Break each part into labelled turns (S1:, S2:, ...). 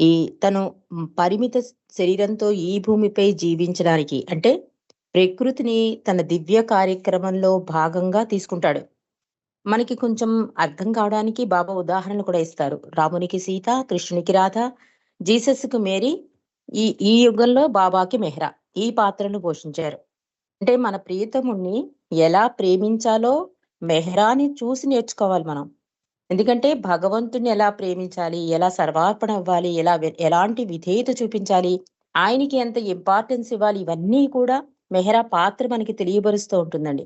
S1: ఈ తను పరిమిత శరీరంతో ఈ భూమిపై జీవించడానికి అంటే ప్రకృతిని తన దివ్య కార్యక్రమంలో భాగంగా తీసుకుంటాడు. మనకి కొంచెం అర్థం కావడానికి బాబా ఉదాహరణలు కూడా ఇస్తారు. రామునికి సీత కృష్ణునికి రాధ జీసస్కు మేరీ ఈ ఈ యుగంలో బాబాకి మెహ్రా ఈ పాత్రను పోషించారు. అంటే మన ప్రియతముణ్ణి ఎలా ప్రేమించాలో మెహ్రాని చూసి నేర్చుకోవాలి మనం. ఎందుకంటే భగవంతుని ఎలా ప్రేమించాలి ఎలా సర్వార్పణ అవ్వాలి ఎలా ఎలాంటి విధేయత చూపించాలి ఆయనకి ఎంత ఇంపార్టెన్స్ ఇవ్వాలి ఇవన్నీ కూడా మెహ్రా పాత్ర మనకి తెలియబరుస్తూ ఉంటుందండి.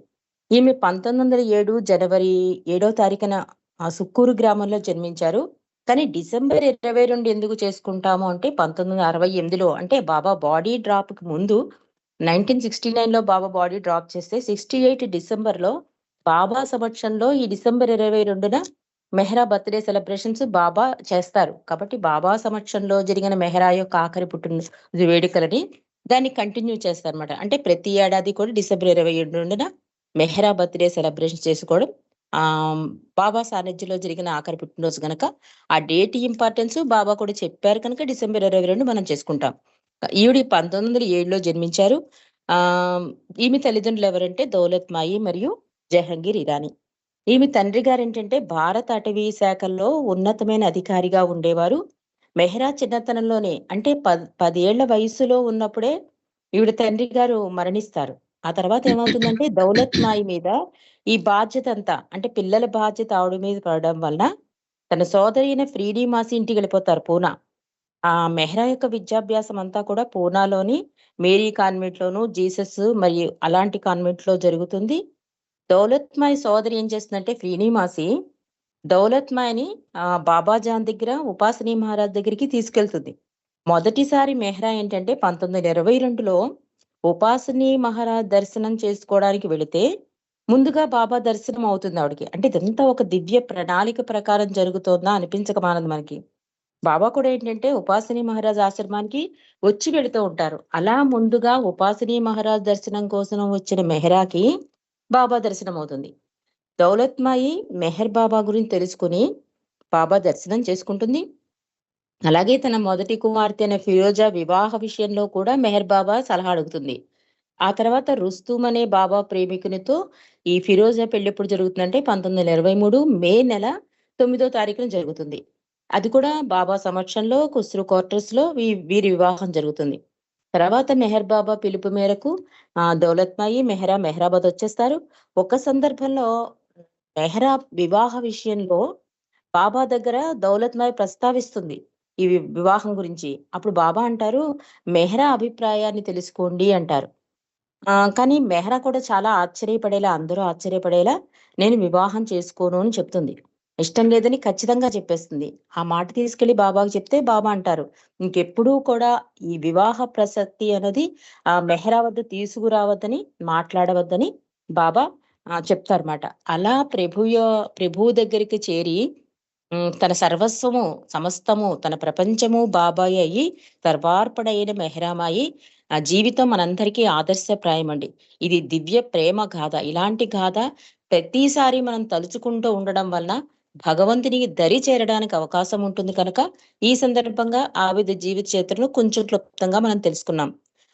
S1: ఈమె పంతొమ్మిది వందల ఏడు జనవరి ఏడో తారీఖున ఆ సుక్కూరు గ్రామంలో జన్మించారు. కానీ డిసెంబర్ ఇరవై రెండు ఎందుకు చేసుకుంటాము అంటే పంతొమ్మిది వందల అరవై ఎనిమిదిలో అంటే బాబా బాడీ డ్రాప్కి ముందు నైన్టీన్ సిక్స్టీ నైన్లో బాబా బాడీ డ్రాప్ చేస్తే సిక్స్టీ ఎయిట్ డిసెంబర్లో బాబా సమక్షంలో ఈ డిసెంబర్ ఇరవై రెండున మెహ్రా బర్త్డే సెలబ్రేషన్స్ బాబా చేస్తారు. కాబట్టి బాబా సమక్షంలో జరిగిన మెహ్రా యొక్క ఆఖరి పుట్టిన వేడుకలని దాన్ని కంటిన్యూ చేస్తారన్నమాట. అంటే ప్రతి ఏడాది కూడా డిసెంబర్ ఇరవై ఏడున మెహ్రా బర్త్డే సెలబ్రేషన్ చేసుకోవడం ఆ బాబా సాన్నిధ్యంలో జరిగిన ఆఖరి పుట్టినరోజు కనుక ఆ డేట్ ఇంపార్టెన్స్ బాబా కూడా చెప్పారు కనుక డిసెంబర్ ఇరవై రెండు మనం చేసుకుంటాం. ఈవిడి పంతొమ్మిది వందల ఏడులో జన్మించారు. ఆ ఈమె తల్లిదండ్రులు ఎవరంటే దౌలత్ మాయి మరియు జహంగీర్ ఇరానీ. ఈమె తండ్రి గారు ఏంటంటే భారత అటవీ శాఖల్లో ఉన్నతమైన అధికారిగా ఉండేవారు. మెహ్రా చిన్నతనంలోనే అంటే పద్ పదేళ్ళ వయసులో ఉన్నప్పుడే ఈవిడ తండ్రి గారు మరణిస్తారు. ఆ తర్వాత ఏమవుతుందంటే దౌలత్ నాయి మీద ఈ బాధ్యత అంతా అంటే పిల్లల బాధ్యత ఆవిడ మీద పడడం వలన తన సోదరి అయిన ఫ్రీడీ మాసి ఇంటికి వెళ్ళిపోతారు పూనా. ఆ మెహ్రా యొక్క విద్యాభ్యాసం అంతా కూడా పూనాలోని మేరీ కాన్వెంట్ లోను జీసస్ మరియు అలాంటి కాన్వెంట్లో జరుగుతుంది. దౌలత్మాయి సోదరి ఏం చేస్తుందంటే శ్రీనివాసి దౌలత్మాయిని ఆ బాబాజాన్ దగ్గర ఉపాసనీ మహారాజ్ దగ్గరికి తీసుకెళ్తుంది. మొదటిసారి మెహ్రా ఏంటంటే పంతొమ్మిది వందల ఇరవై రెండులో ఉపాసనీ మహారాజ్ దర్శనం చేసుకోవడానికి వెళితే ముందుగా బాబా దర్శనం అవుతుంది ఆవిడకి. అంటే ఇదంతా ఒక దివ్య ప్రణాళిక ప్రకారం జరుగుతోందా అనిపించక మానదు మనకి. బాబా కూడా ఏంటంటే ఉపాసనీ మహారాజ్ ఆశ్రమానికి వచ్చి వెళుతూ ఉంటారు. అలా ముందుగా ఉపాసనీ మహారాజ్ దర్శనం కోసం వచ్చిన మెహ్రాకి బాబా దర్శనం అవుతుంది దౌలత్మాయి మెహర్ బాబా గురించి తెలుసుకుని బాబా దర్శనం చేసుకుంటుంది. అలాగే తన మొదటి కుమార్తె అయిన ఫిరోజా వివాహ విషయంలో కూడా మెహర్ బాబా సలహా అడుగుతుంది. ఆ తర్వాత రుస్తుమ్ అనే బాబా ప్రేమికునితో ఈ ఫిరోజా పెళ్ళి ఎప్పుడు జరుగుతుందంటే పంతొమ్మిది వందల ఇరవై మూడు మే నెల తొమ్మిదో తారీఖున జరుగుతుంది. అది కూడా బాబా సమక్షంలో కుస్రు క్వార్టర్స్లో వీ- వీరి వివాహం జరుగుతుంది. తర్వాత మెహర్ బాబా పిలుపు మేరకు ఆ దౌలత్మాయి మెహ్రా మెహ్రాబాద్ వచ్చేస్తారు. ఒక సందర్భంలో మెహ్రా వివాహ విషయంలో బాబా దగ్గర దౌలత్మాయి ప్రస్తావిస్తుంది ఈ వివాహం గురించి. అప్పుడు బాబా అంటారు మెహ్రా అభిప్రాయాన్ని తెలుసుకోండి అంటారు. ఆ కానీ మెహ్రా కూడా చాలా ఆశ్చర్యపడేలా అందరూ ఆశ్చర్యపడేలా నేను వివాహం చేసుకోను అని చెప్తుంది. ఇష్టం లేదని ఖచ్చితంగా చెప్పేస్తుంది. ఆ మాట తీసుకెళ్ళి బాబాకు చెప్తే బాబా అంటారు ఇంకెప్పుడూ కూడా ఈ వివాహ ప్రసక్తి అనేది ఆ మెహ్రా వద్ద తీసుకురావద్దని మాట్లాడవద్దని బాబా చెప్తారన్నమాట. అలా ప్రభుయ ప్రభువు దగ్గరికి చేరి తన సర్వస్వము సమస్తము తన ప్రపంచము బాబాయ్ అయ్యి సర్వార్పణైన మెహ్రామాయి ఆ జీవితం మనందరికీ ఆదర్శప్రాయం అండి ఇది దివ్య ప్రేమ గాథ. ఇలాంటి గాథ ప్రతిసారి మనం తలుచుకుంటూ ఉండడం వలన భగవంతునికి దరి చేరడానికి అవకాశం ఉంటుంది కనుక ఈ సందర్భంగా ఆవిడ జీవిత చరిత్రను కొంచెం క్లుప్తంగా మనం తెలుసుకున్నాం.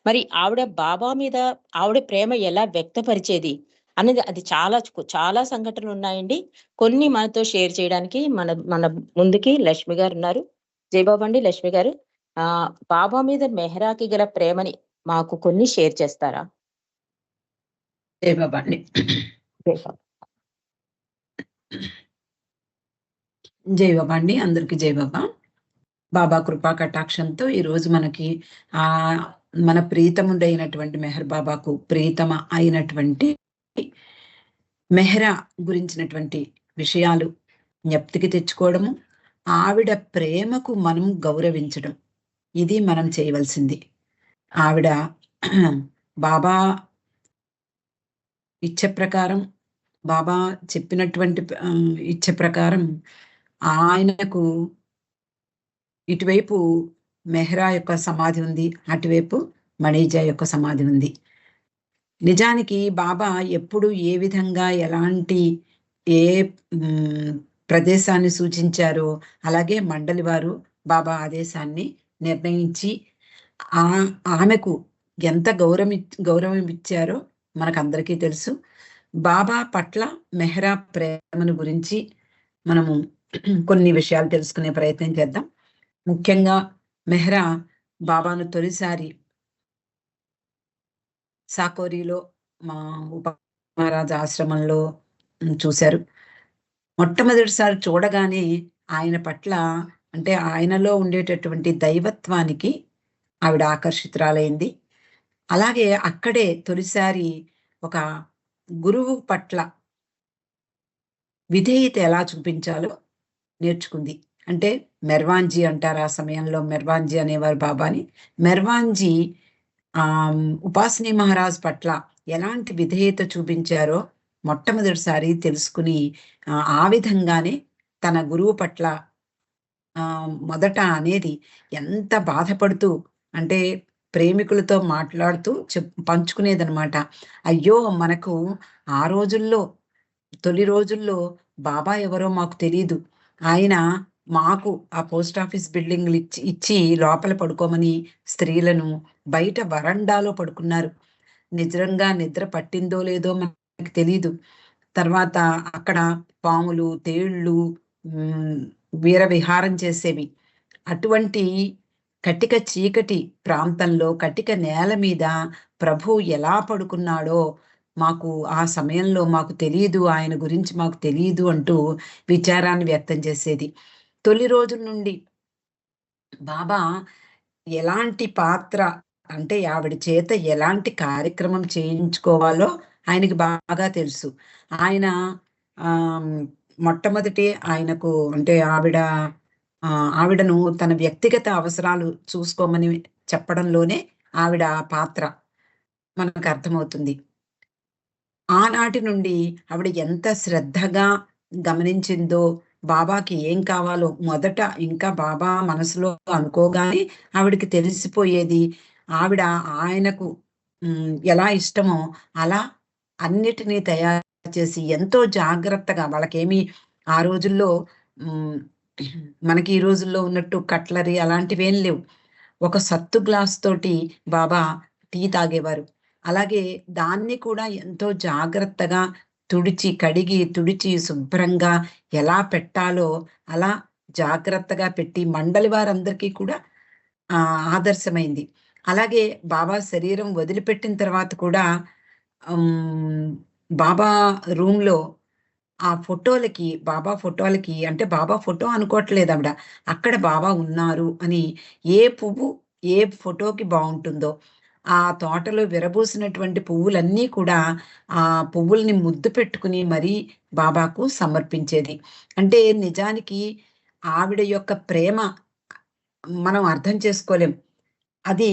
S1: మరి ఆవిడ బాబా మీద ఆవిడ ప్రేమ ఎలా వ్యక్తపరిచేది అనేది అది చాలా చాలా సంఘటనలు ఉన్నాయండి. కొన్ని మనతో షేర్ చేయడానికి మన మన ముందుకి లక్ష్మి గారు ఉన్నారు. జయబాబు అండి లక్ష్మి గారు. ఆ బాబా మీద మెహ్రాకి గల ప్రేమని మాకు కొన్ని షేర్ చేస్తారా?
S2: జై బాబా అండి.
S1: జయబాబు.
S2: జై బాబా అండి. అందరికి జై బాబా. బాబా కృపా కటాక్షంతో ఈ రోజు మనకి ఆ మన ప్రీతముడైనటువంటి మెహర్ బాబాకు ప్రీతమ అయినటువంటి మెహరా గురించినటువంటి విషయాలు జ్ఞప్తికి తెచ్చుకోవడము ఆవిడ ప్రేమకు మనం గౌరవించడం ఇది మనం చేయవలసింది. ఆవిడ బాబా ఇచ్చ ప్రకారం బాబా చెప్పినటువంటి ఇచ్చ ప్రకారం ఆయనకు ఇటువైపు మెహ్రా యొక్క సమాధి ఉంది అటువైపు మణిజా యొక్క సమాధి ఉంది. నిజానికి బాబా ఎప్పుడు ఏ విధంగా ఎలాంటి ఏ ప్రదేశాన్ని సూచించారో అలాగే మండలి వారు బాబా ఆదేశాన్ని నిర్ణయించి ఆ ఆమెకు ఎంత గౌరవం గౌరవం ఇచ్చారో మనకందరికీ తెలుసు. బాబా పట్ల మెహ్రా ప్రేమను గురించి మనము కొన్ని విషయాలు తెలుసుకునే ప్రయత్నం చేద్దాం. ముఖ్యంగా మెహ్రా బాబాను తొలిసారి సాకోరిలో మా ఉప ఆశ్రమంలో చూశారు. మొట్టమొదటిసారి చూడగానే ఆయన పట్ల అంటే ఆయనలో ఉండేటటువంటి దైవత్వానికి ఆవిడ ఆకర్షితురాలైంది. అలాగే అక్కడే తొలిసారి ఒక గురువు పట్ల విధేయత ఎలా చూపించాలో నేర్చుకుంది. అంటే మెర్వాంజీ అంటారు ఆ సమయంలో మెర్వాంజీ అనేవారు బాబాని. మెర్వాంజీ ఆ ఉపాసనీ మహారాజ్ పట్ల ఎలాంటి విధేయత చూపించారో మొట్టమొదటిసారి తెలుసుకుని ఆ, విధంగానే తన గురువు పట్ల మొదట అనేది ఎంత బాధపడుతూ అంటే ప్రేమికులతో మాట్లాడుతూ చెప్ పంచుకునేదనమాట అయ్యో మనకు ఆ రోజుల్లో తొలి రోజుల్లో బాబా ఎవరో మాకు తెలియదు ఆయన మాకు ఆ పోస్ట్ ఆఫీస్ బిల్డింగ్లు ఇచ్చి ఇచ్చి లోపల పడుకోమని స్త్రీలను బయట వరండాలో పడుకున్నారు. నిజంగా నిద్ర పట్టిందో లేదో మనకు తెలియదు తర్వాత అక్కడ పాములు తేళ్ళు వీర విహారం చేసేవి. అటువంటి కటిక చీకటి ప్రాంతంలో కటిక నేల మీద ప్రభు ఎలా పడుకున్నాడో మాకు ఆ సమయంలో మాకు తెలియదు ఆయన గురించి మాకు తెలియదు అంటూ విచారాన్ని వ్యక్తం చేసేది. తొలి రోజుల నుండి బాబా ఎలాంటి పాత్ర అంటే ఆవిడ చేత ఎలాంటి కార్యక్రమం చేయించుకోవాలో ఆయనకి బాగా తెలుసు. ఆయన మొట్టమొదటి ఆయనకు అంటే ఆవిడ ఆవిడను తన వ్యక్తిగత అవసరాలు చూసుకోమని చెప్పడంలోనే ఆవిడ పాత్ర మనకు అర్థమవుతుంది. ఆనాటి నుండి ఆవిడ ఎంత శ్రద్ధగా గమనించిందో బాబాకి ఏం కావాలో మొదట ఇంకా బాబా మనసులో అనుకోగానే ఆవిడకి తెలిసిపోయేది ఆవిడ ఆయనకు ఎలా ఇష్టమో అలా అన్నిటినీ తయారు చేసి ఎంతో జాగ్రత్తగా వాళ్ళకేమి ఆ రోజుల్లో మనకి ఈ రోజుల్లో ఉన్నట్టు కట్లరీ అలాంటివేం లేవు. ఒక సత్తు గ్లాస్ తోటి బాబా టీ తాగేవారు. అలాగే దాన్ని కూడా ఎంతో జాగ్రత్తగా తుడిచి కడిగి తుడిచి శుభ్రంగా ఎలా పెట్టాలో అలా జాగ్రత్తగా పెట్టి మండలి వారందరికీ కూడా ఆ ఆదర్శమైంది. అలాగే బాబా శరీరం వదిలిపెట్టిన తర్వాత కూడా బాబా రూమ్లో ఆ ఫోటోలకి బాబా ఫోటోలకి అంటే బాబా ఫోటో అనుకోవట్లేదు ఆవిడ. అక్కడ బాబా ఉన్నారు అని ఏ పువ్వు ఏ ఫోటోకి బాగుంటుందో. ఆ తోటలో విరబూసినటువంటి పువ్వులన్నీ కూడా ఆ పువ్వుల్ని ముద్దు పెట్టుకుని మరీ బాబాకు సమర్పించేది. అంటే నిజానికి ఆవిడ యొక్క ప్రేమ మనం అర్థం చేసుకోలేం. అది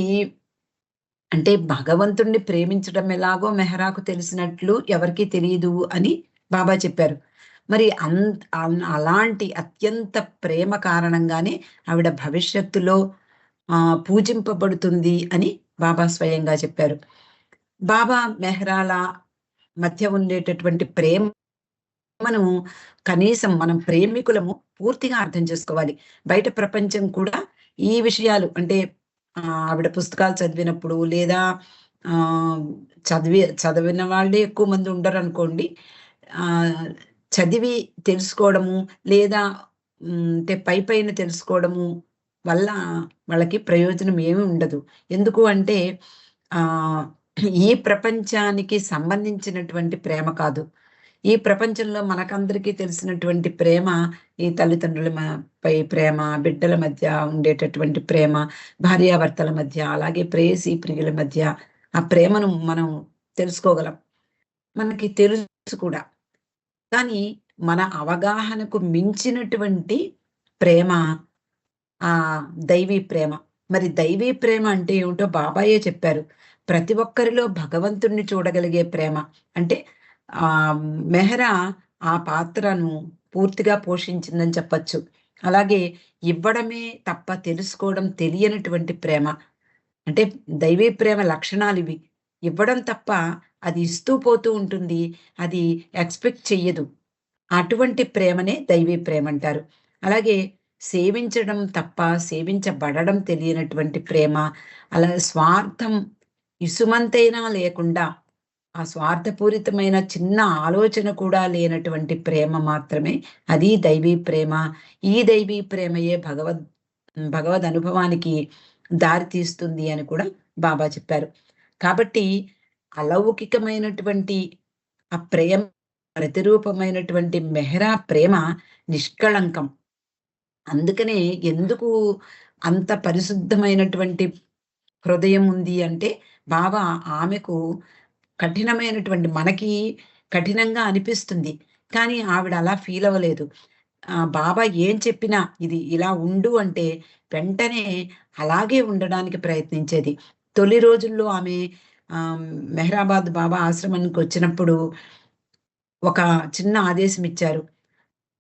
S2: అంటే భగవంతుణ్ణి ప్రేమించడం ఎలాగో మెహరాకు తెలిసినట్లు ఎవరికీ తెలియదు అని బాబా చెప్పారు. మరి అన్ అలాంటి అత్యంత ప్రేమ కారణంగానే ఆవిడ భవిష్యత్తులో పూజింపబడుతుంది అని బాబా స్వయంగా చెప్పారు. బాబా మెహ్రాల మధ్య ఉండేటటువంటి ప్రేమను కనీసం మనం ప్రేమికులము పూర్తిగా అర్థం చేసుకోవాలి. బయట ప్రపంచం కూడా ఈ విషయాలు అంటే ఆవిడ పుస్తకాలు చదివినప్పుడు లేదా చదివి చదివిన వాళ్ళే ఎక్కువ మంది ఉండరు అనుకోండి చదివి తెలుసుకోవడము లేదా అంటే పై పైన తెలుసుకోవడము వల్ల వాళ్ళకి ప్రయోజనం ఏమి ఉండదు. ఎందుకు అంటే ఆ ఈ ప్రపంచానికి సంబంధించినటువంటి ప్రేమ కాదు. ఈ ప్రపంచంలో మనకందరికీ తెలిసినటువంటి ప్రేమ ఈ తల్లిదండ్రుల పై ప్రేమ బిడ్డల మధ్య ఉండేటటువంటి ప్రేమ భార్యాభర్తల మధ్య అలాగే ప్రేయసి ప్రియుల మధ్య ఆ ప్రేమను మనం తెలుసుకోగలం. మనకి తెలుసు కూడా. కానీ మన అవగాహనకు మించినటువంటి ప్రేమ ఆ దైవీ ప్రేమ. మరి దైవీ ప్రేమ అంటే ఏమిటో బాబాయే చెప్పారు. ప్రతి ఒక్కరిలో భగవంతుణ్ణి చూడగలిగే ప్రేమ. అంటే ఆ మెహరా ఆ పాత్రను పూర్తిగా పోషించిందని చెప్పచ్చు. అలాగే ఇవ్వడమే తప్ప తెలుసుకోవడం తెలియనటువంటి ప్రేమ. అంటే దైవీ ప్రేమ లక్షణాలు ఇవి. ఇవ్వడం తప్ప అది ఇస్తూ పోతూ ఉంటుంది. అది ఎక్స్పెక్ట్ చెయ్యదు. అటువంటి ప్రేమనే దైవీ ప్రేమ అంటారు. అలాగే సేవించడం తప్ప సేవించబడడం తెలియనటువంటి ప్రేమ అలా స్వార్థం ఇసుమంతైనా లేకుండా ఆ స్వార్థపూరితమైన చిన్న ఆలోచన కూడా లేనటువంటి ప్రేమ మాత్రమే. అది దైవీ ప్రేమ. ఈ దైవీ ప్రేమయే భగవద్ భగవద్ అనుభవానికి దారి తీస్తుంది అని కూడా బాబా చెప్పారు. కాబట్టి అలౌకికమైనటువంటి ఆ ప్రేమ ప్రతిరూపమైనటువంటి మెహరా ప్రేమ నిష్కళంకం. అందుకనే ఎందుకు అంత పరిశుద్ధమైనటువంటి హృదయం ఉంది అంటే బాబా ఆమెకు కఠినమైనటువంటి మనకి కఠినంగా అనిపిస్తుంది. కానీ ఆవిడ అలా ఫీల్ అవ్వలేదు. బాబా ఏం చెప్పినా ఇది ఇలా ఉండు అంటే వెంటనే అలాగే ఉండడానికి ప్రయత్నించేది. తొలి రోజుల్లో ఆమె మెహ్రాబాద్ మెహరాబాద్ బాబా ఆశ్రమానికి వచ్చినప్పుడు ఒక చిన్న ఆదేశం ఇచ్చారు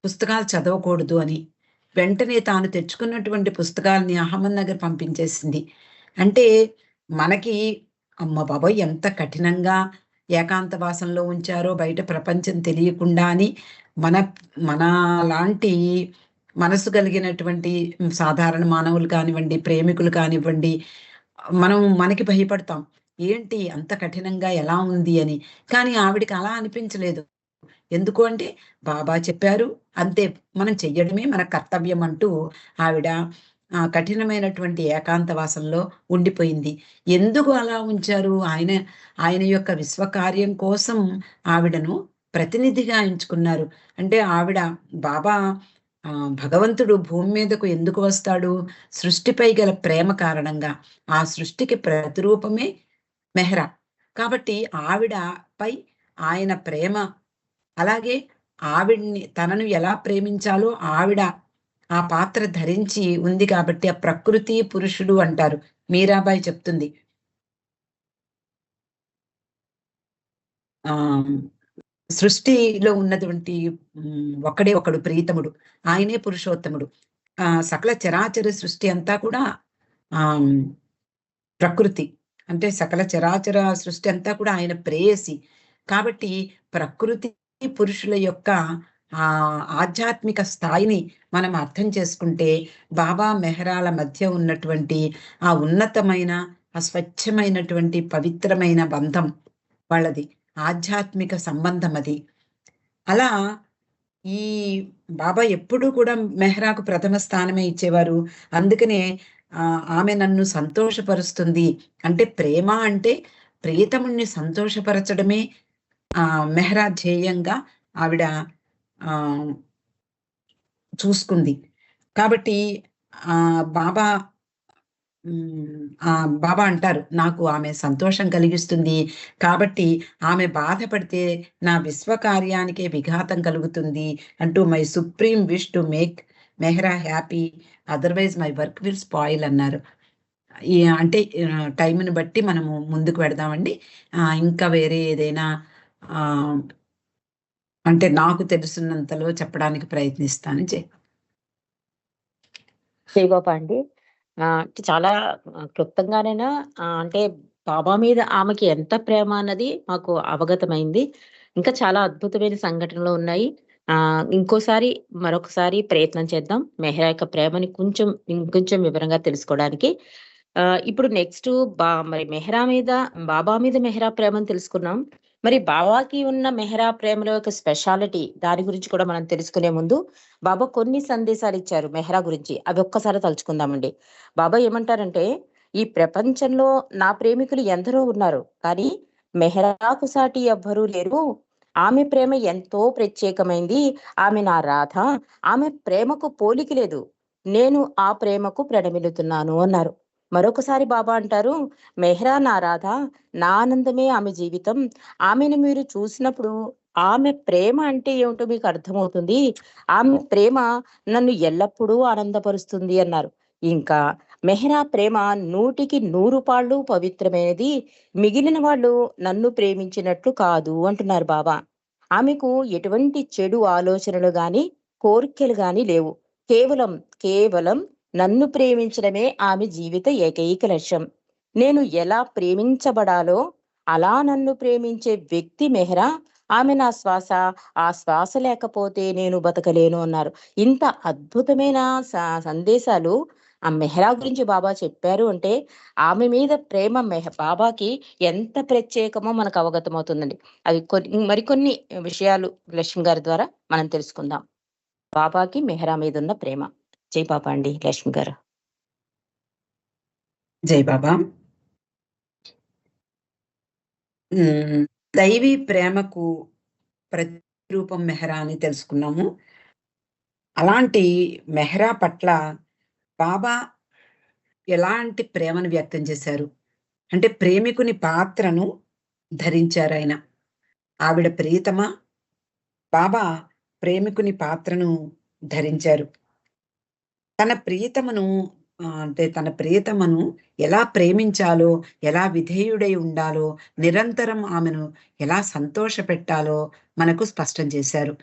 S2: పుస్తకాలు చదవకూడదు అని. వెంటనే తాను తెచ్చుకున్నటువంటి పుస్తకాలని అహ్మద్ నగర్ పంపించేసింది. అంటే మనకి అమ్మ బాబాయ్ ఎంత కఠినంగా ఏకాంతవాసంలో ఉంచారో బయట ప్రపంచం తెలియకుండా అని మన మన లాంటి మనసు కలిగినటువంటి సాధారణ మానవులు కానివ్వండి ప్రేమికులు కానివ్వండి మనం మనకి భయపడతాం. ఏంటి అంత కఠినంగా ఎలా ఉంది అని. కానీ ఆవిడికి అలా అనిపించలేదు. ఎందుకు అంటే బాబా చెప్పారు అంతే మనం చెయ్యడమే మన కర్తవ్యం అంటూ ఆవిడ కఠినమైనటువంటి ఏకాంతవాసంలో ఉండిపోయింది. ఎందుకు అలా ఉంచారు? ఆయన ఆయన యొక్క విశ్వకార్యం కోసం ఆవిడను ప్రతినిధిగా ఎంచుకున్నారు. అంటే ఆవిడ బాబా భగవంతుడు భూమి మీదకు ఎందుకు వస్తాడు? సృష్టిపై గల ప్రేమ కారణంగా. ఆ సృష్టికి ప్రతిరూపమే మెహ్రా. కాబట్టి ఆవిడపై ఆయన ప్రేమ అలాగే ఆవిడ్ని తనను ఎలా ప్రేమించాలో ఆవిడ ఆ పాత్ర ధరించి ఉంది కాబట్టి ఆ ప్రకృతి పురుషుడు అంటారు. మీరాబాయి చెప్తుంది. ఆ సృష్టిలో ఉన్నటువంటి ఒకడే ఒకడు ప్రీతముడు. ఆయనే పురుషోత్తముడు. ఆ సకల చరాచర సృష్టి అంతా కూడా ఆ ప్రకృతి. అంటే సకల చరాచర సృష్టి అంతా కూడా ఆయన ప్రేయసి. కాబట్టి ప్రకృతి పురుషుల యొక్క ఆ ఆధ్యాత్మిక స్థాయిని మనం అర్థం చేసుకుంటే బాబా మెహరాల మధ్య ఉన్నటువంటి ఆ ఉన్నతమైన ఆ స్వచ్ఛమైనటువంటి పవిత్రమైన బంధం వాళ్ళది. ఆధ్యాత్మిక సంబంధం అది. అలా ఈ బాబా ఎప్పుడూ కూడా మెహ్రాకు ప్రథమ స్థానమే ఇచ్చేవారు. అందుకనే ఆమె నన్ను సంతోషపరుస్తుంది. అంటే ప్రేమ అంటే ప్రియతముణ్ణి సంతోషపరచడమే మెహ్రా ధ్యేయంగా ఆవిడ చూసుకుంది. కాబట్టి ఆ బాబా ఆ బాబా అంటారు నాకు ఆమె సంతోషం కలిగిస్తుంది. కాబట్టి ఆమె బాధపడితే నా విశ్వకార్యానికే విఘాతం కలుగుతుంది అంటూ my supreme wish to make Mehera happy. Otherwise my work will spoil అన్నారు. అంటే టైంని బట్టి మనము ముందుకు పెడదామండి ఇంకా వేరే ఏదైనా అంటే నాకు తెలుసున్నంతలో చెప్పడానికి ప్రయత్నిస్తాను. జై.
S1: జయగోప అండి. చాలా క్లుప్తంగానైనా అంటే బాబా మీద ఆమెకి ఎంత ప్రేమ అన్నది మాకు అవగతమైంది. ఇంకా చాలా అద్భుతమైన సంఘటనలు ఉన్నాయి. ఆ ఇంకోసారి మరొకసారి ప్రయత్నం చేద్దాం. మెహ్రా యొక్క ప్రేమని కొంచెం ఇంకొంచెం వివరంగా తెలుసుకోవడానికి. ఆ ఇప్పుడు నెక్స్ట్ బా మరి మెహ్రా మీద బాబా మీద మెహ్రా ప్రేమను తెలుసుకున్నాం. మరి బాబాకి ఉన్న మెహ్రా ప్రేమలో యొక్క స్పెషాలిటీ దాని గురించి కూడా మనం తెలుసుకునే ముందు బాబా కొన్ని సందేశాలు ఇచ్చారు మెహ్రా గురించి. అవి ఒక్కసారి తలుచుకుందామండి. బాబా ఏమంటారంటే ఈ ప్రపంచంలో నా ప్రేమికులు ఎందరో ఉన్నారు కానీ మెహ్రాకు సాటి ఎవ్వరూ లేరు. ఆమె ప్రేమ ఎంతో ప్రత్యేకమైంది. ఆమె నా రాధ ఆమె ప్రేమకు పోలికి లేదు. నేను ఆ ప్రేమకు ప్రణమిలుతున్నాను అన్నారు. మరొకసారి బాబా అంటారు మెహ్రా నా రాధ నా ఆనందమే ఆమె జీవితం. ఆమెను మీరు చూసినప్పుడు ఆమె ప్రేమ అంటే ఏమిటో మీకు అర్థమవుతుంది. ఆమె ప్రేమ నన్ను ఎల్లప్పుడూ ఆనందపరుస్తుంది అన్నారు. ఇంకా మెహ్రా ప్రేమ నూటికి నూరు పాళ్ళు పవిత్రమైనది. మిగిలిన వాళ్ళు నన్ను ప్రేమించినట్లు కాదు అంటున్నారు బాబా. ఆమెకు ఎటువంటి చెడు ఆలోచనలు గాని కోరికలు గాని లేవు. కేవలం కేవలం నన్ను ప్రేమించడమే ఆమె జీవిత ఏకైక లక్ష్యం. నేను ఎలా ప్రేమించబడాలో అలా నన్ను ప్రేమించే వ్యక్తి మెహ్రా ఆమె నా శ్వాస ఆ శ్వాస లేకపోతే నేను బతకలేను అన్నారు. ఇంత అద్భుతమైన స- సందేశాలు ఆ మెహ్రా గురించి బాబా చెప్పారు అంటే ఆమె మీద ప్రేమ మెహ బాబాకి ఎంత ప్రత్యేకమో మనకు అవగతమవుతుందండి. అవి కొన్ని మరికొన్ని విషయాలు లక్ష్మి గారి ద్వారా మనం తెలుసుకుందాం. బాబాకి మెహ్రా మీద ఉన్న ప్రేమ. జై బాబా అండి లక్ష్మి గారు.
S2: జై బాబా. ఉమ్, దైవీ ప్రేమకు ప్రతిరూపం మెహరా అని తెలుసుకున్నాము. అలాంటి మెహరా పట్ల బాబా ఎలాంటి ప్రేమను వ్యక్తం చేశారు? అంటే ప్రేమికుని పాత్రను ధరించారు ఆయన. ఆవిడ ప్రియతమ బాబా ప్రేమికుని పాత్రను ధరించారు. తన ప్రియతమను అంటే తన ప్రియతమను ఎలా ప్రేమించాలో ఎలా విధేయుడై ఉండాలో నిరంతరం ఆమెను ఎలా సంతోష పెట్టాలో మనకు స్పష్టం చేశారు.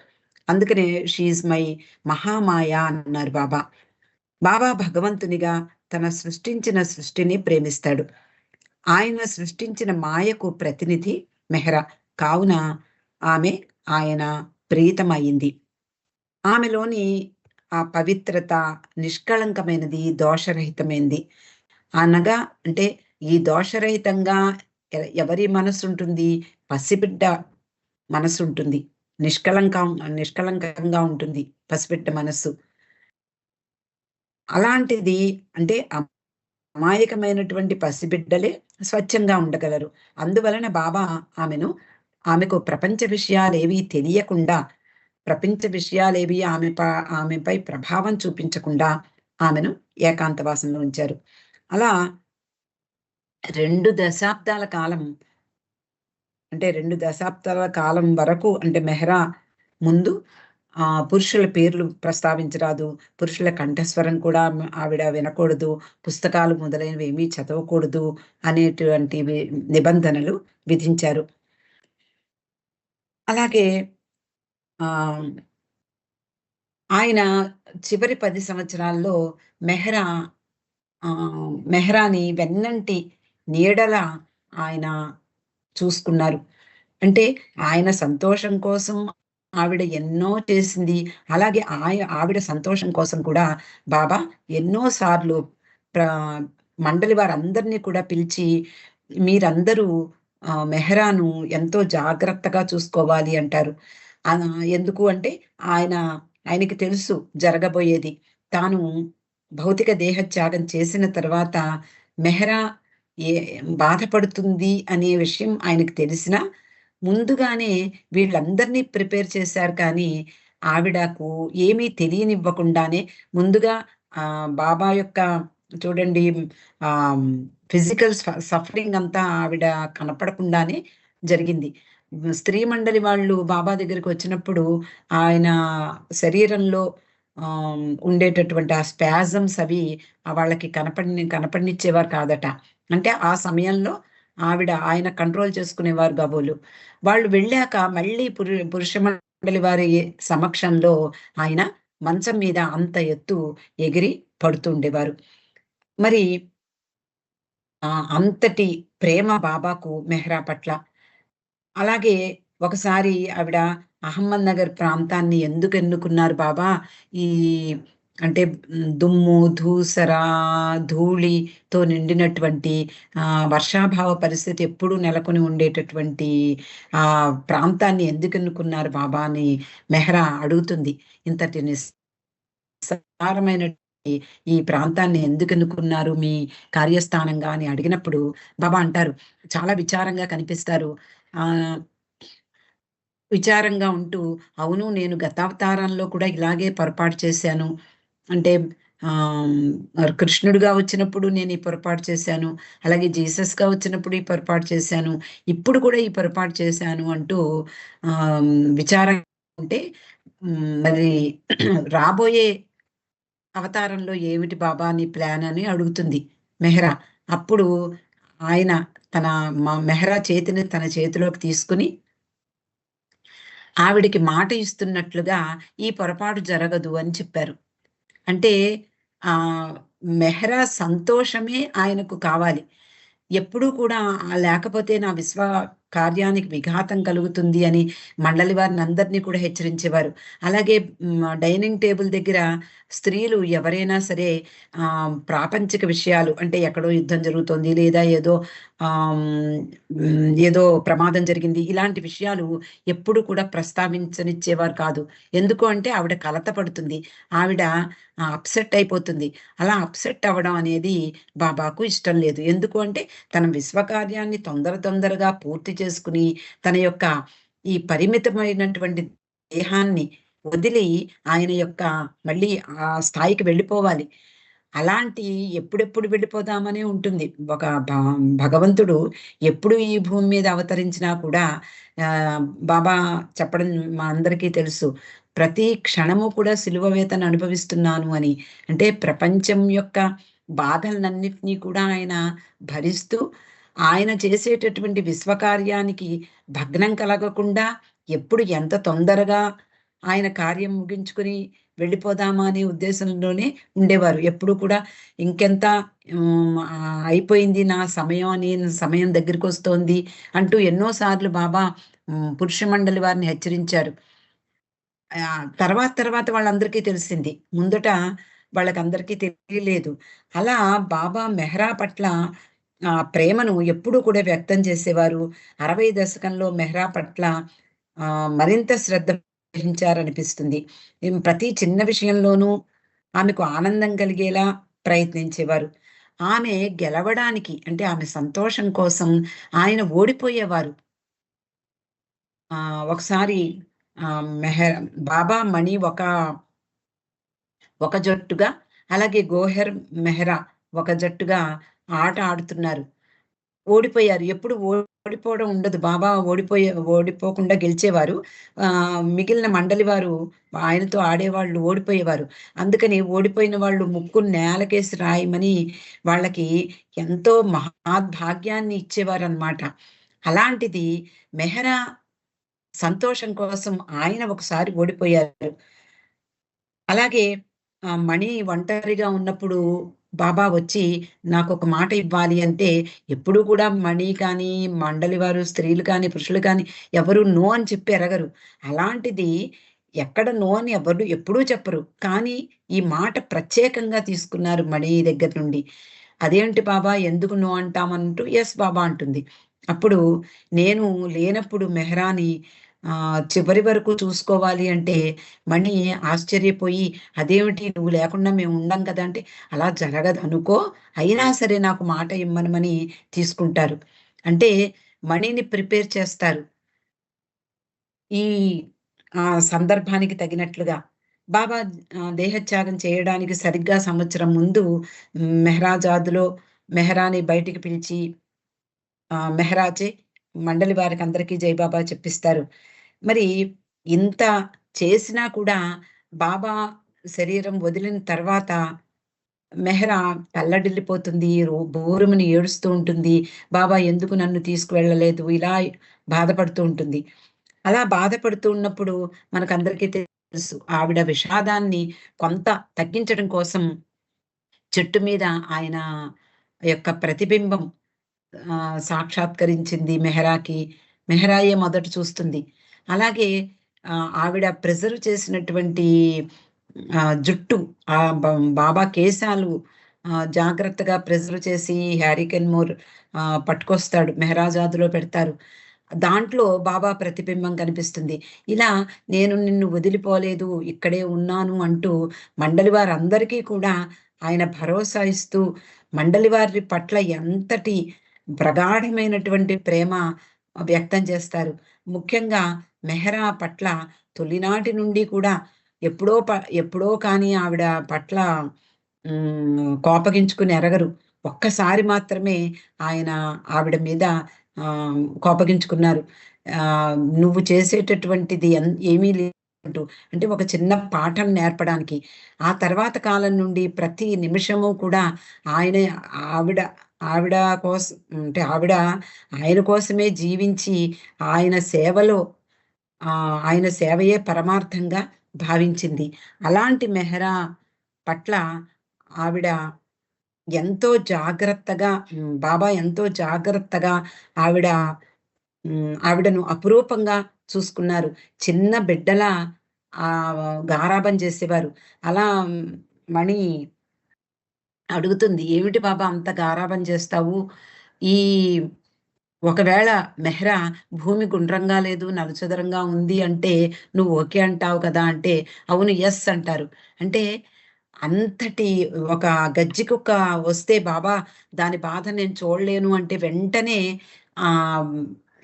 S2: అందుకనే షీజ్ మై మహామాయ అన్నారు బాబా. బాబా భగవంతునిగా తన సృష్టించిన సృష్టిని ప్రేమిస్తాడు. ఆయన సృష్టించిన మాయకు ప్రతినిధి మెహరా. కావున ఆమె ఆయన ప్రీతమైంది ఆమెలోని ఆ పవిత్రత నిష్కళంకమైనది దోషరహితమైనది అనగా అంటే ఈ దోషరహితంగా ఎ- ఎవరి మనసు ఉంటుంది పసిబిడ్డ మనసు ఉంటుంది నిష్కలంకం నిష్కలంకంగా ఉంటుంది పసిబిడ్డ మనస్సు. అలాంటిది అంటే అమాయకమైనటువంటి పసిబిడ్డలే స్వచ్ఛంగా ఉండగలరు. అందువలన బాబా ఆమెను ఆమెకు ప్రపంచ విషయాలు ఏవి తెలియకుండా ప్రపంచ విషయాలేవి ఆమె ప- ఆమెపై ప్రభావం చూపించకుండా ఆమెను ఏకాంతవాసంలో ఉంచారు. అలా రెండు దశాబ్దాల కాలం అంటే రెండు దశాబ్దాల కాలం వరకు అంటే మెహ్రా ముందు ఆ పురుషుల పేర్లు ప్రస్తావించరాదు. పురుషుల కంఠస్వరం కూడా ఆవిడ వినకూడదు. పుస్తకాలు మొదలైనవి ఏమీ చదవకూడదు అనేటువంటి వి- నిబంధనలు విధించారు. అలాగే ఆయన చివరి పది సంవత్సరాల్లో మెహ్రా మెహ్రాని వెన్నంటి నీడల ఆయన చూసుకున్నారు. అంటే ఆయన సంతోషం కోసం ఆవిడ ఎన్నో చేసింది. అలాగే ఆయ ఆవిడ సంతోషం కోసం కూడా బాబా ఎన్నో సార్లు ప్ర మండలి వారందరినీ కూడా పిలిచి మీరందరూ మెహ్రాను ఎంతో జాగ్రత్తగా చూసుకోవాలి అంటారు. ఎందుకు అంటే ఆయన ఆయనకి తెలుసు జరగబోయేది. తాను భౌతిక దేహ త్యాగం చేసిన తర్వాత మెహరా ఏ బాధపడుతుంది అనే విషయం ఆయనకు తెలిసిన ముందుగానే వీళ్ళందరినీ ప్రిపేర్ చేశారు కానీ ఆవిడకు ఏమీ తెలియనివ్వకుండానే ముందుగా ఆ బాబా యొక్క చూడండి ఆ ఫిజికల్ సఫరింగ్ అంతా ఆవిడ కనపడకుండానే జరిగింది. స్త్రీ మండలి వాళ్ళు బాబా దగ్గరికి వచ్చినప్పుడు ఆయన శరీరంలో ఉండేటటువంటి ఆ స్పాజమ్స్ అవి వాళ్ళకి కనపడి కనపడినిచ్చేవారు కాదట. అంటే ఆ సమయంలో ఆవిడ ఆయన కంట్రోల్ చేసుకునేవారు గబోలు. వాళ్ళు వెళ్ళాక మళ్ళీ పురు పురుష మండలి వారి సమక్షంలో ఆయన మంచం మీద అంత ఎత్తు ఎగిరి పడుతుండేవారు మరి ఆ అంతటి ప్రేమ బాబాకు మెహ్రా పట్ల అలాగే ఒకసారి ఆవిడ అహ్మద్ నగర్ ప్రాంతాన్ని ఎందుకు ఎన్నుకున్నారు బాబా? ఈ అంటే దుమ్ము ధూసర ధూళితో నిండినటువంటి ఆ వర్షాభావ పరిస్థితి ఎప్పుడూ నెలకొని ఉండేటటువంటి ఆ ప్రాంతాన్ని ఎందుకు ఎన్నుకున్నారు బాబా అని మెహ్రా అడుగుతుంది. ఇంతటి నిస్సారమైన ఈ ప్రాంతాన్ని ఎందుకు ఎన్నుకున్నారు మీ కార్యస్థానంగా అని అడిగినప్పుడు బాబా అంటారు చాలా విచారంగా కనిపిస్తారు. విచారంగా ఉంటూ అవును నేను గతావతారంలో కూడా ఇలాగే పొరపాటు చేశాను. అంటే ఆ కృష్ణుడిగా వచ్చినప్పుడు నేను ఈ పొరపాటు చేశాను. అలాగే జీసస్గా వచ్చినప్పుడు ఈ పొరపాటు చేశాను. ఇప్పుడు కూడా ఈ పొరపాటు చేశాను అంటూ ఆ విచారం ఉంటే మరి రాబోయే అవతారంలో ఏమిటి బాబా నీ ప్లాన్ అని అడుగుతుంది మెహ్రా. అప్పుడు ఆయన తన మ- మెహ్రా చేతిని తన చేతిలోకి తీసుకుని ఆవిడికి మాట ఇస్తున్నట్లుగా ఈ పొరపాటు జరగదు అని చెప్పారు. అంటే ఆ మెహ్రా సంతోషమే ఆయనకు కావాలి. ఎప్పుడూ కూడా లేకపోతే నా విశ్వ కార్యానికి విఘాతం కలుగుతుంది అని మండలి వారిని అందరినీ కూడా హెచ్చరించేవారు. అలాగే డైనింగ్ టేబుల్ దగ్గర స్త్రీలు ఎవరైనా సరే ఆ ప్రాపంచిక విషయాలు అంటే ఎక్కడో యుద్ధం జరుగుతోంది లేదా ఏదో ఏదో ప్రమాదం జరిగింది ఇలాంటి విషయాలు ఎప్పుడు కూడా ప్రస్తావించనిచ్చేవారు కాదు. ఎందుకు అంటే ఆవిడ కలత పడుతుంది ఆవిడ అప్సెట్ అయిపోతుంది. అలా అప్సెట్ అవ్వడం అనేది బాబాకు ఇష్టం లేదు. ఎందుకు అంటే తన విశ్వకార్యాన్ని తొందర తొందరగా పూర్తి చేసుకుని తన యొక్క ఈ పరిమితమైనటువంటి దేహాన్ని వదిలి ఆయన యొక్క మళ్ళీ ఆ స్థాయికి వెళ్ళిపోవాలి. అలాంటి ఎప్పుడెప్పుడు వెళ్ళిపోదామనే ఉంటుంది. ఒక భ- భగవంతుడు ఎప్పుడు ఈ భూమి మీద అవతరించినా కూడా బాబా చెప్పడం మా అందరికీ తెలుసు. ప్రతి క్షణము కూడా సిలువ వేతను అనుభవిస్తున్నాను అని. అంటే ప్రపంచం యొక్క బాధలన్నింటినీ కూడా ఆయన భరిస్తూ ఆయన చేసేటటువంటి విశ్వకార్యానికి భగ్నం కలగకుండా ఎప్పుడు ఎంత తొందరగా ఆయన కార్యం ముగించుకుని వెళ్ళిపోదామా అనే ఉద్దేశంలోనే ఉండేవారు. ఎప్పుడు కూడా ఇంకెంత అయిపోయింది నా సమయం అని సమయం దగ్గరికి వస్తోంది అంటూ ఎన్నోసార్లు బాబా పురుష మండలి వారిని హెచ్చరించారు. తర్వాత తర్వాత వాళ్ళందరికీ తెలిసింది. ముందట వాళ్ళకందరికీ తెలియలేదు. అలా బాబా మెహ్రా పట్ల ఆ ప్రేమను ఎప్పుడూ కూడా వ్యక్తం చేసేవారు. అరవై దశకంలో మెహ్రా పట్ల ఆ మరింత శ్రద్ధ వహించారనిపిస్తుంది. ప్రతి చిన్న విషయంలోనూ ఆమెకు ఆనందం కలిగేలా ప్రయత్నించేవారు. ఆమె గెలవడానికి అంటే ఆమె సంతోషం కోసం ఆయన ఓడిపోయేవారు. ఆ ఒకసారి ఆ మెహర్ బాబా మణి ఒక ఒక జట్టుగా అలాగే గోహెర్ మెహ్రా ఒక జట్టుగా ఆట ఆడుతున్నారు. ఓడిపోయారు. ఎప్పుడు ఓడిపోవడం ఉండదు. బాబా ఓడిపోయే ఓడిపోకుండా గెలిచేవారు. మిగిలిన మండలి వారు ఆయనతో ఆడేవాళ్ళు ఓడిపోయేవారు. అందుకని ఓడిపోయిన వాళ్ళు ముక్కు నేలకేసి రాయమని వాళ్ళకి ఎంతో మహాద్భాగ్యాన్ని ఇచ్చేవారు అనమాట అలాంటిది మెహరా సంతోషం కోసం ఆయన ఒకసారి ఓడిపోయారు. అలాగే మణి ఒంటరిగా ఉన్నప్పుడు బాబా వచ్చి నాకు ఒక మాట ఇవ్వాలి అంటే ఎప్పుడు కూడా మణి కానీ మండలి వారు స్త్రీలు కానీ పురుషులు కానీ ఎవరు నో అని చెప్పి ఎరగరు. అలాంటిది ఎక్కడ నో అని ఎవరు ఎప్పుడూ చెప్పరు. కానీ ఈ మాట ప్రత్యేకంగా తీసుకున్నారు మణి దగ్గర నుండి. అదేంటి బాబా? ఎందుకు నో అంటామంటూ? ఎస్ బాబా అంటుంది. అప్పుడు నేను లేనప్పుడు మెహరాని చివరి వరకు చూసుకోవాలి అంటే మణి ఆశ్చర్యపోయి అదేమిటి నువ్వు లేకుండా మేము ఉండం కదా అంటే అలా జరగదు అనుకో అయినా సరే నాకు మాట ఇమ్మనమని తీసుకుంటారు. అంటే మణిని ప్రిపేర్ చేస్తారు. ఈ ఆ సందర్భానికి తగినట్లుగా బాబా దేహత్యాగం చేయడానికి సరిగ్గా సంవత్సరం ముందు మెహరాజాదులో మెహరాని బయటికి పిలిచి మెహరాజే మండలి వారికి అందరికీ జై బాబా చెప్పిస్తారు. మరి ఇంత చేసినా కూడా బాబా శరీరం వదిలిన తర్వాత మెహరా తల్లడిల్లిపోతుంది రో- బోరుమని ఏడుస్తూ ఉంటుంది. బాబా ఎందుకు నన్ను తీసుకువెళ్ళలేదు? ఇలా బాధపడుతూ ఉంటుంది. అలా బాధపడుతూ ఉన్నప్పుడు మనకందరికీ తెలుసు ఆవిడ విషాదాన్ని కొంత తగ్గించడం కోసం చెట్టు మీద ఆయన యొక్క ప్రతిబింబం సాక్షాత్కరించింది మెహరాకి. మెహరాయే మొదట చూస్తుంది. అలాగే ఆవిడ ప్రిజర్వ్ చేసినటువంటి జుట్టు ఆ బాబా కేశాలు జాగ్రత్తగా ప్రిజర్వ్ చేసి హ్యారికెన్ మోర్ పట్టుకొస్తాడు మెహరాజాదులో పెడతారు. దాంట్లో బాబా ప్రతిబింబం కనిపిస్తుంది. ఇలా నేను నిన్ను వదిలిపోలేదు ఇక్కడే ఉన్నాను అంటూ మండలి వారందరికీ కూడా ఆయన భరోసా ఇస్తూ మండలి వారి పట్ల ఎంతటి ప్రగాఢమైనటువంటి ప్రేమ వ్యక్తం చేస్తారు. ముఖ్యంగా మెహరా పట్ల తొలినాటి నుండి కూడా ఎప్పుడో ప ఎప్పుడో కానీ ఆవిడ పట్ల కోపగించుకుని ఎరగరు. ఒక్కసారి మాత్రమే ఆయన ఆవిడ మీద కోపగించుకున్నారు. నువ్వు చేసేటటువంటిది ఎన్- ఏమీ లేదు అంటే ఒక చిన్న పాఠం నేర్పడానికి. ఆ తర్వాత కాలం నుండి ప్రతి నిమిషము కూడా ఆయన ఆవిడ ఆవిడ కోసం అంటే ఆవిడ ఆయన కోసమే జీవించి ఆయన సేవలో ఆయన సేవయే పరమార్థంగా భావించింది. అలాంటి మెహరా పట్ల ఆవిడ ఎంతో జాగ్రత్తగా బాబా ఎంతో జాగ్రత్తగా ఆవిడ ఆవిడను అపురూపంగా చూసుకున్నారు. చిన్న బిడ్డల ఆ గారాబం చేసేవారు. అలా మణి అడుగుతుంది ఏమిటి బాబా అంత గారాబం చేస్తావు? ఈ ఒకవేళ మెహ్రా భూమి గుండ్రంగా లేదు నలుచదరంగా ఉంది అంటే నువ్వు ఓకే అంటావు కదా అంటే అవును ఎస్ అంటారు. అంటే అంతటి ఒక గజ్జి కుక్క వస్తే బాబా దాని బాధ నేను చూడలేను అంటే వెంటనే ఆ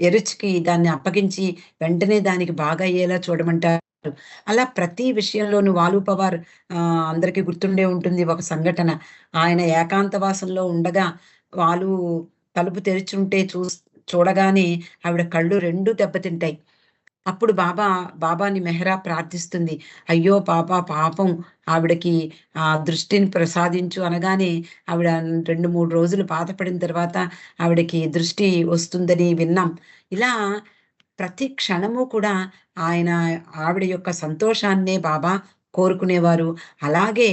S2: ఎరుచికి దాన్ని అప్పగించి వెంటనే దానికి బాగా అయ్యేలా చూడమంటారు. అలా ప్రతి విషయంలోనూ వాలు పవార్ అందరికీ గుర్తుండే ఉంటుంది ఒక సంఘటన. ఆయన ఏకాంతవాసంలో ఉండగా వాళ్ళు తలుపు తెరిచుంటే చూ చూడగానే ఆవిడ కళ్ళు రెండు దెబ్బతింటాయి. అప్పుడు బాబా బాబాని మెహరా ప్రార్థిస్తుంది. అయ్యో పాప పాపం. ఆవిడకి ఆ దృష్టిని ప్రసాదించు అనగానే ఆవిడ రెండు మూడు రోజులు బాధపడిన తర్వాత ఆవిడకి దృష్టి వస్తుందని విన్నాం. ఇలా ప్రతి క్షణము కూడా ఆయన ఆవిడ యొక్క సంతోషాన్నే బాబా కోరుకునేవారు. అలాగే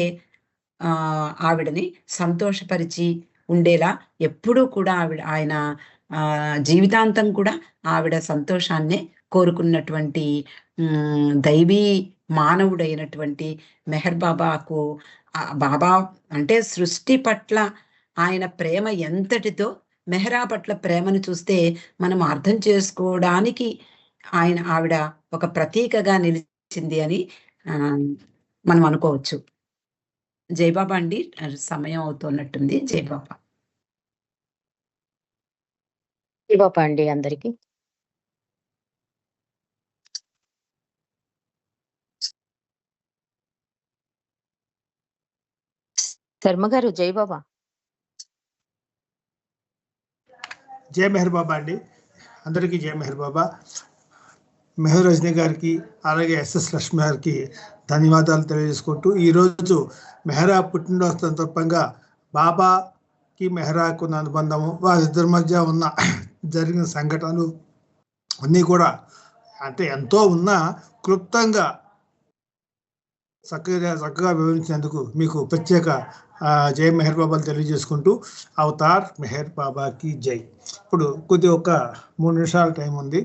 S2: ఆవిడని సంతోషపరిచి ఉండేలా ఎప్పుడూ కూడా ఆవిడ ఆయన ఆ జీవితాంతం కూడా ఆవిడ సంతోషాన్నే కోరుకున్నటువంటి దైవీ మానవుడైనటువంటి మెహర్ బాబాకు బాబా అంటే సృష్టి పట్ల ఆయన ప్రేమ ఎంతటితో మెహరా పట్ల ప్రేమను చూస్తే మనం అర్థం చేసుకోవడానికి ఆయన ఆవిడ ఒక ప్రతీకగా నిలిచింది అని మనం అనుకోవచ్చు. జయబాబా అండి సమయం అవుతున్నట్టుంది. జయబాబా.
S1: శివప్ప అండి అందరికి. శర్మ గారు జై బాబా.
S3: జై మెహర్ బాబా అండి. అందరికీ జై మెహర్ బాబా. మెహర్ రజనీ గారికి అలాగే ఎస్ఎస్ లక్ష్మి గారికి ధన్యవాదాలు తెలియజేసుకుంటూ ఈరోజు మెహరా పుట్టినరోజు సందర్భంగా బాబాకి మెహరాకు ఉన్న అనుబంధము వారిద్దరి మధ్య ఉన్న జరిగిన సంఘటనలు అన్నీ కూడా అంటే ఎంతో ఉన్నా క్లుప్తంగా చక్కగా చక్కగా వివరించినందుకు మీకు ప్రత్యేక జై మెహర్ బాబాలు తెలియజేసుకుంటూ అవతార్ మెహర్ బాబాకి జై. ఇప్పుడు కొద్ది ఒక మూడు నిమిషాల టైం ఉంది.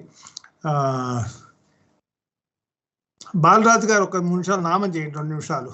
S3: బాలరాజు గారు ఒక మూడు నిమిషాలు నామం చేయండి రెండు నిమిషాలు.